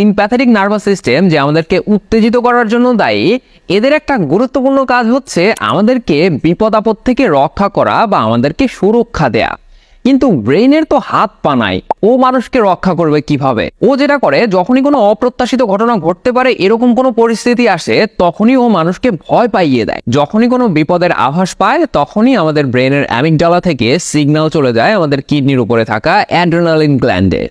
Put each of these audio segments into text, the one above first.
Sympathetic nervous system যে আমাদেরকে উত্তেজিত করার জন্য দায়ী, এদের একটা গুরুত্বপূর্ণ কাজ হচ্ছে আমাদেরকে বিপদ আপদ থেকে রক্ষা করা বা আমাদেরকে সুরক্ষা দেয়া। কিন্তু ব্রেইনের তো হাত পা নাই, ও মানুষকে রক্ষা করবে কীভাবে? ও যেটা করে, যখনই কোনো অপ্রত্যাশিত ঘটনা ঘটতে পারে, এরকম কোনো পরিস্থিতি আসে, তখনই ও মানুষকে ভয় পাইয়ে দেয়। যখনই কোনো বিপদের আভাস পায়, তখনই আমাদের ব্রেনের অ্যামিকডালা থেকে সিগন্যাল চলে যায় আমাদের কিডনির উপরে থাকা অ্যাড্রেনালিন গ্ল্যান্ডে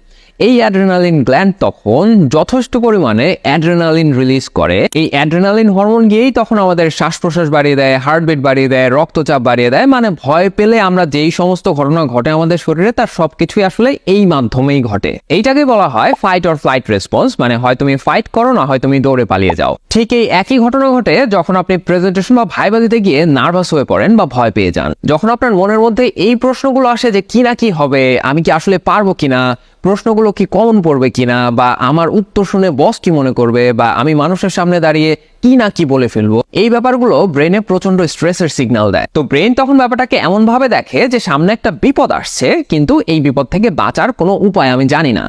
এই অ্যাড্রেনালিন গ্ল্যান্ড তখন যথেষ্ট পরিমাণে অ্যাড্রেনালিন রিলিজ করে। এই অ্যাড্রেনালিন হরমোন গিয়েই তখন আমাদের শ্বাস প্রশ্বাস বাড়িয়ে দেয় হার্টবিট বাড়িয়ে দেয়, রক্তচাপ বাড়িয়ে দেয় মানে ভয় পেলে আমরা যেই সমস্ত ঘটনা ঘটে আমাদের শরীরে তার সবকিছুই আসলে এই মাধ্যমেই ঘটে। এইটাকে বলা হয় ফাইট অর ফ্লাইট রেসপন্স মানে হয় তুমি ফাইট করো না, হয় তুমি দৌড়ে পালিয়ে যাও। ঠিক এই একই ঘটনা ঘটে যখন আপনি প্রেজেন্টেশন বা ভাইবা দিতে গিয়ে নার্ভাস হয়ে পড়েন বা ভয় পেয়ে যান। যখন আপনার মনের মধ্যে এই প্রশ্নগুলো আসে যে কি না কি হবে, আমি কি আসলে পারব কিনা প্রশ্নগুলো কি কমন পড়বে কিনা বা আমার উত্তর শুনে বস কি মনে করবে বা আমি মানুষের সামনে দাঁড়িয়ে কি না কি বলে ফেলব? এই ব্যাপারগুলো ব্রেনে প্রচণ্ড স্ট্রেসের সিগন্যাল দেয়। তো ব্রেন তখন ব্যাপারটাকে এমন ভাবে দেখে যে সামনে একটা বিপদ আসছে, কিন্তু এই বিপদ থেকে বাঁচার কোনো উপায় আমি জানি না।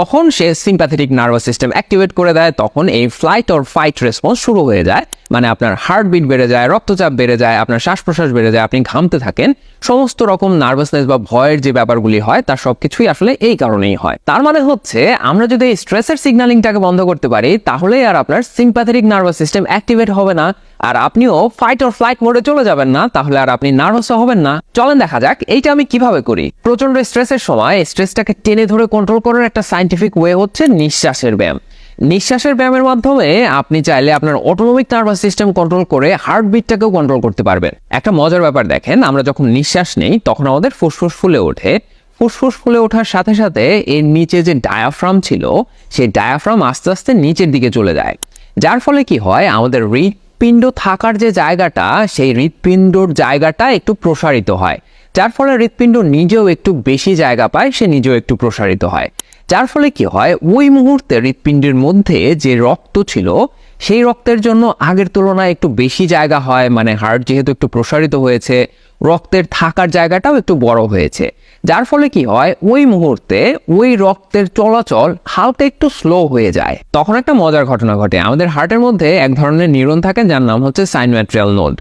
তখন সে সিম্প্যাথেটিক নার্ভাস সিস্টেম অ্যাক্টিভেট করে দেয়, তখন এই ফ্লাইট অর ফাইট রেসপন্স শুরু হয়ে যায়। মানে আপনার হার্টবিট বেড়ে যায়, রক্তচাপ বেড়ে যায়, আপনার শ্বাস প্রশ্বাস বেড়ে যায়, আপনি ঘামতে থাকেন। সমস্ত রকম নার্ভাসনেস বা ভয়ের যে ব্যাপারগুলি হয়, তার সবকিছুই আসলে এই কারণেই হয়। তার মানে হচ্ছে, আমরা যদি এই স্ট্রেসের সিগন্যালিংটাকে বন্ধ করতে পারি তাহলে আর আপনার সিম্প্যাথেটিক নার্ভাস সিস্টেম অ্যাক্টিভেট হবে না। আর আপনিও ফাইট অর ফ্লাইট মোডে চলে যাবেন না, তাহলে আর আপনি নার্ভাস হবেন না। চলেন দেখা যাক, এইটা আমি কীভাবে করি? প্রচণ্ড স্ট্রেসের সময় স্ট্রেসটাকে টেনে ধরে কন্ট্রোল করার একটা সাইন্টিফিক ওয়ে হচ্ছে নিঃশ্বাসের ব্যায়াম। নিঃশ্বাসের ব্যায়ামের মাধ্যমে আপনি চাইলে আপনার অটোনমিক নার্ভাস সিস্টেম কন্ট্রোল করে হার্টবিটটাকেও কন্ট্রোল করতে পারবেন। একটা মজার ব্যাপার দেখেন, আমরা যখন নিঃশ্বাস নেই, তখন আমাদের ফুসফুস ফুলে ওঠে। ফুসফুস ফুলে ওঠার সাথে সাথে এর নিচে যে ডায়াফ্রাম ছিল, সেই ডায়াফ্রাম আস্তে আস্তে নিচের দিকে চলে যায়। যার ফলে কি হয়, আমাদের হৃৎপিণ্ড থাকার যে জায়গাটা, সেই হৃৎপিণ্ডর জায়গাটা একটু প্রসারিত হয়। যার ফলে হৃৎপিণ্ড নিজেও একটু বেশি জায়গা পায়, সে নিজেও একটু প্রসারিত হয়। যার ফলে কি হয়, ওই মুহূর্তে হৃৎপিণ্ডের মধ্যে যে রক্ত ছিল, সেই রক্তের জন্য আগের তুলনায় একটু বেশি জায়গা হয়। মানে হার্ট যেহেতু একটু প্রসারিত হয়েছে, রক্তের থাকার জায়গাটাও একটু বড় হয়েছে। যার ফলে কি হয়, ওই মুহূর্তে ওই রক্তের চলাচল হালকা একটু স্লো হয়ে যায়। তখন একটা মজার ঘটনা ঘটে। আমাদের হার্টের মধ্যে এক ধরনের নিউরন থাকে যার নাম হচ্ছে সাইনম্যাট্রিয়াল নোড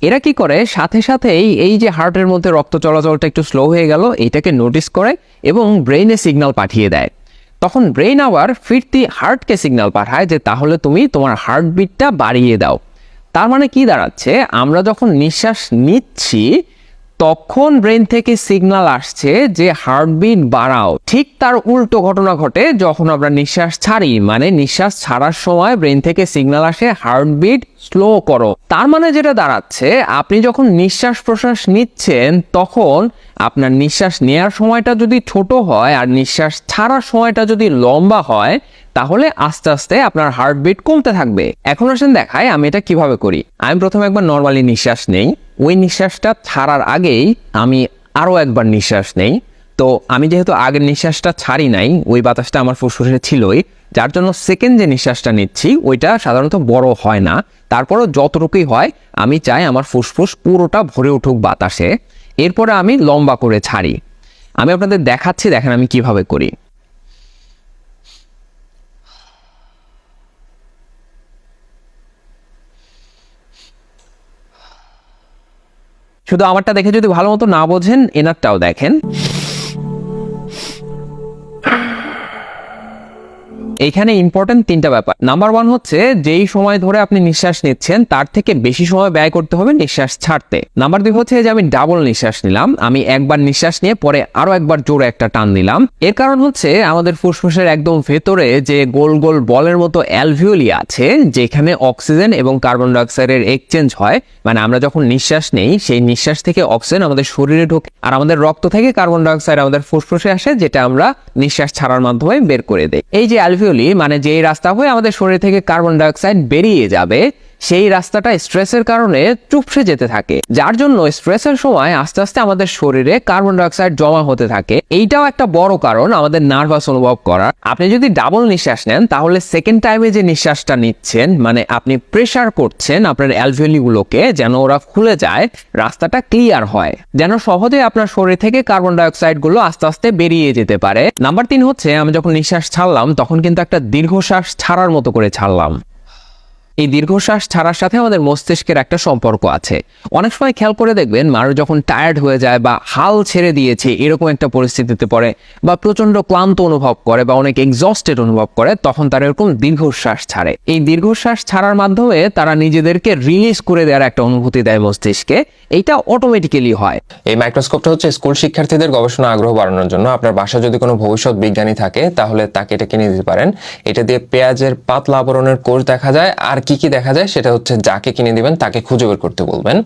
এরা কি করে? সাথে সাথেই এই যে হার্টের মধ্যে রক্ত চলাচলটা একটু স্লো হয়ে গেল এইটাকে নোটিস করে এবং ব্রেইনে সিগনাল পাঠিয়ে দেয়। তখন ব্রেইন আবার ফিরতি হার্টকে সিগনাল পাঠায় যে, তাহলে তুমি তোমার হার্টবিটটা বাড়িয়ে দাও। তার মানে কি দাঁড়াচ্ছে? আমরা যখন নিঃশ্বাস নিচ্ছি তখন ব্রেন থেকে সিগনাল আসছে যে হার্টবিট বাড়াও। ঠিক তার উল্টো ঘটনা ঘটে যখন আমরা নিঃশ্বাস ছাড়ি মানে নিঃশ্বাস ছাড়ার সময় ব্রেন থেকে সিগনাল আসে, হার্টবিট স্লো করো। তার মানে যেটা দাঁড়াচ্ছে, আপনি যখন নিঃশ্বাস প্রশ্বাস নিচ্ছেন, তখন আপনার নিঃশ্বাস নেওয়ার সময়টা যদি ছোট হয় আর নিঃশ্বাস ছাড়ার সময়টা যদি লম্বা হয়, তাহলে আস্তে আস্তে আপনার হার্টবিট কমতে থাকবে। এখন আসেন দেখায় আমি এটা কীভাবে করি। আমি প্রথমে একবার নর্মালি নিঃশ্বাস নেই। ওই নিঃশ্বাসটা ছাড়ার আগেই আমি আরও একবার নিঃশ্বাস নেই। তো আমি যেহেতু আগের নিঃশ্বাসটা ছাড়ি নাই, ওই বাতাসটা আমার ফুসফুসে ছিলই, যার জন্য সেকেন্ড যে নিঃশ্বাসটা নিচ্ছি, ওইটা সাধারণত বড় হয় না। তারপরও যতটুকুই হয়, আমি চাই আমার ফুসফুস পুরোটা ভরে উঠুক বাতাসে। এরপরে আমি লম্বা করে ছাড়ি। আমি আপনাদের দেখাচ্ছি, দেখেন আমি কীভাবে করি। শুধু আমারটা দেখে যদি ভালো মতো না বোঝেন, এনারটাও দেখেন। এইখানে ইম্পর্টেন্ট তিনটা ব্যাপার। নাম্বার ওয়ান হচ্ছে, যেই সময় ধরে আপনি নিঃশ্বাস নিচ্ছেন, তার থেকে বেশি সময় ব্যয় করতে হবে নিঃশ্বাস ছাড়তে। নাম্বার দুই হচ্ছে যে আমি ডাবল নিঃশ্বাস নিলাম, আমি একবার নিঃশ্বাস নিয়ে পরে আরও একবার জোরে একটা টান দিলাম এর কারণ হচ্ছে, আমাদের ফুসফুসের একদম ভেতরে যে গোল গোল বলের মতো অ্যালভিওলি আছে, যেখানে অক্সিজেন এবং কার্বন ডাইঅক্সাইডের এক্সচেঞ্জ হয় মানে আমরা যখন নিঃশ্বাস নেই, সেই নিঃশ্বাস থেকে অক্সিজেন আমাদের শরীরে ঢোকে। আর আমাদের রক্ত থেকে কার্বন ডাইঅক্সাইড আমাদের ফুসফুসে আসে, যেটা আমরা নিঃশ্বাস ছাড়ার মাধ্যমে বের করে দেই। এই যে অ্যালভিওলি মানে যেই রাস্তা হয়ে আমাদের শরীর থেকে কার্বন ডাইঅক্সাইড বেরিয়ে যাবে সেই রাস্তাটা স্ট্রেসের কারণে চুপসে যেতে থাকে, যার জন্য স্ট্রেসের সময় আস্তে আস্তে আমাদের শরীরে কার্বন ডাইঅক্সাইড জমা হতে থাকে। এইটাও একটা বড় কারণ আমাদের নার্ভাস অনুভব করার। আপনি যদি ডাবল নিঃশ্বাস নেন, তাহলে সেকেন্ড টাইমে যে নিঃশ্বাসটা নিচ্ছেন মানে আপনি প্রেসার করছেন আপনার অ্যালভেলিগুলোকে, যেন ওরা খুলে যায়, রাস্তাটা ক্লিয়ার হয়, যেন সহজে আপনার শরীর থেকে কার্বন ডাইঅক্সাইডগুলো আস্তে আস্তে বেরিয়ে যেতে পারে। নাম্বার তিন হচ্ছে, আমি যখন নিঃশ্বাস ছাড়লাম, তখন কিন্তু একটা দীর্ঘশ্বাস ছাড়ার মতো করে ছাড়লাম। এই দীর্ঘশ্বাস ছাড়ার সাথে আমাদের মস্তিষ্কের একটা সম্পর্ক আছে। অনেক সময় খেয়াল করে দেখবেন, মানুষ যখন টায়ার্ড হয়ে যায় বা হাল ছেড়ে দিয়েছে, এরকম একটা পরিস্থিতিতে পড়ে বা প্রচণ্ড ক্লান্ত অনুভব করে বা অনেক এক্সস্টেড অনুভব করে, তখন তারা এরকম দীর্ঘশ্বাস ছাড়ে। এই দীর্ঘশ্বাস ছাড়ার মাধ্যমে তারা নিজেদেরকে রিলিজ করে দেওয়ার একটা অনুভূতি দেয় মস্তিষ্কে। এইটা অটোমেটিক্যালি হয়। এই মাইক্রোস্কোপটা হচ্ছে স্কুল শিক্ষার্থীদের গবেষণা আগ্রহ বাড়ানোর জন্য। আপনার বাসায় যদি কোনো ভবিষ্যৎ বিজ্ঞানী থাকে, তাহলে তাকে এটা কিনে দিতে পারেন। এটা দিয়ে পেঁয়াজের পাতলা আবরণের কোষ দেখা যায়, আর কি কি দেখা যায় সেটা হচ্ছে যাকে কিনে দিবেন তাকে খুঁজে বের করতে বলবেন।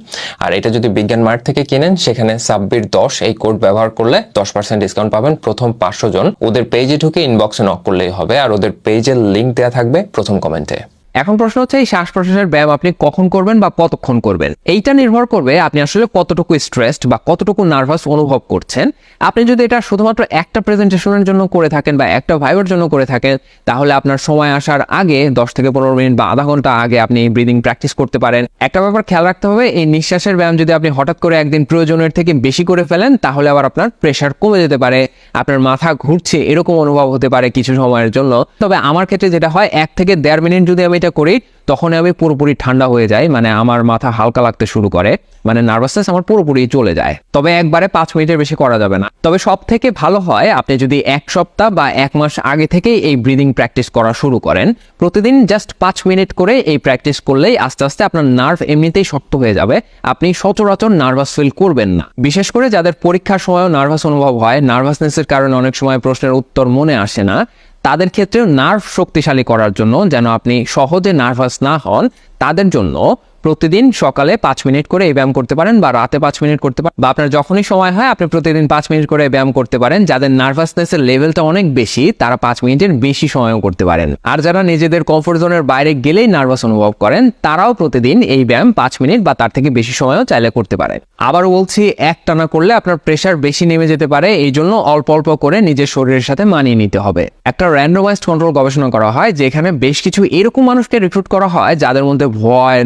আর এটা যদি বিজ্ঞান মার্ট থেকে কিনেন, সেখানে সাব্বির দশ এই কোড ব্যবহার করলে দশ পার্সেন্ট ডিসকাউন্ট পাবেন প্রথম পাঁচশো জন। ওদের পেজে ঢুকে ইনবক্সে নক করলেই হবে। আর ওদের পেজের লিঙ্ক দেওয়া থাকবে প্রথম কমেন্টে এখন প্রশ্ন হচ্ছে, এই শ্বাস প্রশ্বাসের ব্যায়াম আপনি কখন করবেন বা কতক্ষণ করবেন? এইটা নির্ভর করবে আপনি আসলে কতটুকু স্ট্রেসড বা কতটুকু নার্ভাস অনুভব করছেন। আপনি যদি এটা শুধুমাত্র একটা প্রেজেন্টেশনের জন্য করে থাকেন বা একটা ভাইবের জন্য করে থাকেন, তাহলে আপনার সময় আসার আগে দশ থেকে পনেরো মিনিট বা আধা ঘণ্টা আগে আপনি ব্রিদিং প্র্যাকটিস করতে পারেন। একটা ব্যাপার খেয়াল রাখতে হবে, এই নিঃশ্বাসের ব্যায়াম যদি আপনি হঠাৎ করে একদিন প্রয়োজনের থেকে বেশি করে ফেলেন, তাহলে আবার আপনার প্রেশার কমে যেতে পারে। আপনার মাথা ঘুরছে, এরকম অনুভব হতে পারে কিছু সময়ের জন্য। তবে আমার ক্ষেত্রে যেটা হয়, এক থেকে দেড় মিনিট যদি আমি এটা করি তখন আমি পুরোপুরি ঠান্ডা হয়ে যায় মানে আমার মাথা হালকা লাগতে শুরু করে মানে নার্ভাসনেস আমার পুরোপুরি চলে যায়। তবে একবারে পাঁচ মিনিটের বেশি করা যাবে না। তবে সব থেকে ভালো হয়, আপনি যদি এক সপ্তাহ বা এক মাস আগে থেকেই এই ব্রিদিং প্র্যাকটিস করা শুরু করেন, প্রতিদিন জাস্ট পাঁচ মিনিট করে এই প্র্যাকটিস করলেই আস্তে আস্তে আপনার নার্ভ এমনিতেই শক্ত হয়ে যাবে। আপনি সচরাচর নার্ভাস ফিল করবেন না। বিশেষ করে যাদের পরীক্ষার সময়ও নার্ভাস অনুভব হয় নার্ভাসনেসের কারণে অনেক সময় প্রশ্নের উত্তর মনে আসে না। তাদের ক্ষেত্রেও নার্ভ শক্তিশালী করার জন্য যেন আপনি সহজে নার্ভাস না হন তাদের জন্য প্রতিদিন সকালে পাঁচ মিনিট করে এই ব্যায়াম করতে পারেন বা রাতে পাঁচ মিনিট করতে পারেন। বা আপনার যখনই সময় হয়, আপনি প্রতিদিন পাঁচ মিনিট করে ব্যায়াম করতে পারেন। যাদের নার্ভাসনেসের লেভেলটা অনেক বেশি, তারা পাঁচ মিনিটের বেশি সময়ও করতে পারেন। আর যারা নিজেদের কমফোর্ট জোনের বাইরে গেলেই নার্ভাস অনুভব করেন, তারাও প্রতিদিন এই ব্যায়াম পাঁচ মিনিট বা তার থেকে বেশি সময়ও চাইলে করতে পারেন। আবার বলছি এক টানা করলে আপনার প্রেশার বেশি নেমে যেতে পারে। এই জন্য অল্প অল্প করে নিজের শরীরের সাথে মানিয়ে নিতে হবে। একটা র্যান্ডোমাইজড কন্ট্রোল গবেষণা করা হয়, যেখানে বেশ কিছু এরকম মানুষকে রিক্রুট করা হয়, যাদের মধ্যে ভয়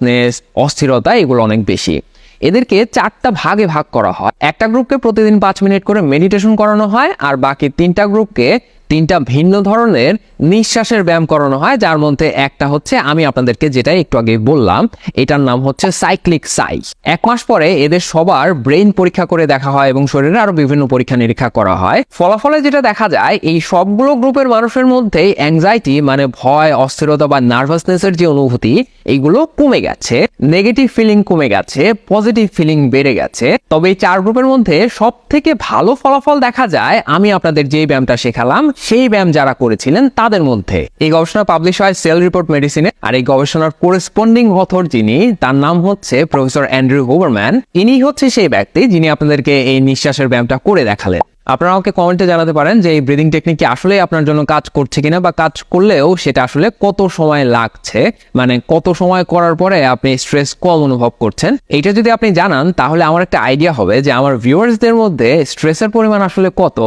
নার্ভাসনেস অস্থিরতা এগুলো অনেক বেশি। এদেরকে চারটা ভাগে ভাগ করা হয়। একটা গ্রুপকে প্রতিদিন পাঁচ মিনিট করে মেডিটেশন করানো হয়, আর বাকি তিনটা গ্রুপকে তিনটা ভিন্ন ধরনের নিঃশ্বাসের ব্যায়াম করানো হয়, যার মধ্যে একটা হচ্ছে আমি আপনাদেরকে যেটা একটু আগে বললাম, এটার নাম হচ্ছে সাইক্লিক সাইজ। এক মাস পরে এদের সবার ব্রেন পরীক্ষা করে দেখা হয় এবং শরীরে আরও বিভিন্ন পরীক্ষা নিরীক্ষা করা হয়। ফলাফলে যেটা দেখা যায়, এই সবগুলো গ্রুপের মানুষের মধ্যে অ্যাংজাইটি মানে ভয়, অস্থিরতা বা নার্ভাসনেসের যে অনুভূতি, এইগুলো কমে গেছে। নেগেটিভ ফিলিং কমে গেছে পজিটিভ ফিলিং বেড়ে গেছে। তবে এই চার গ্রুপের মধ্যে সব থেকে ভালো ফলাফল দেখা যায়, আমি আপনাদের যে ব্যায়ামটা শেখালাম, সেই ব্যায়াম যারা করেছিলেন, তাদের মধ্যে। এই গবেষণা পাবলিশ হয় সেল রিপোর্ট মেডিসিনে আর এই গবেষণার কোরেসপন্ডিং অথর যিনি, তার নাম হচ্ছে প্রফেসর অ্যান্ড্রু হোভারম্যান ইনি হচ্ছে সেই ব্যক্তি যিনি আপনাদেরকে এই নিঃশ্বাসের ব্যায়ামটা করে দেখালেন। আপনারা আমাকে কমেন্টে জানাতে পারেন যে এই ব্রিদিং টেকনিক কি আসলে আপনার জন্য কাজ করছে কিনা বা কাজ করলেও সেটা আসলে কত সময় লাগছে? মানে কত সময় করার পরে আপনি স্ট্রেস কম অনুভব করছেন? এটা যদি আপনি জানান, তাহলে আমার একটা আইডিয়া হবে যে আমার ভিউয়ার্সদের মধ্যে স্ট্রেসের পরিমাণ আসলে কত?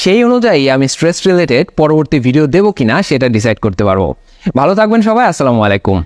সেই অনুযায়ী আমি স্ট্রেস রিলেটেড পরবর্তী ভিডিও দেবো কিনা সেটা ডিসাইড করতে পারব। ভালো থাকবেন সবাই, আসসালামু আলাইকুম।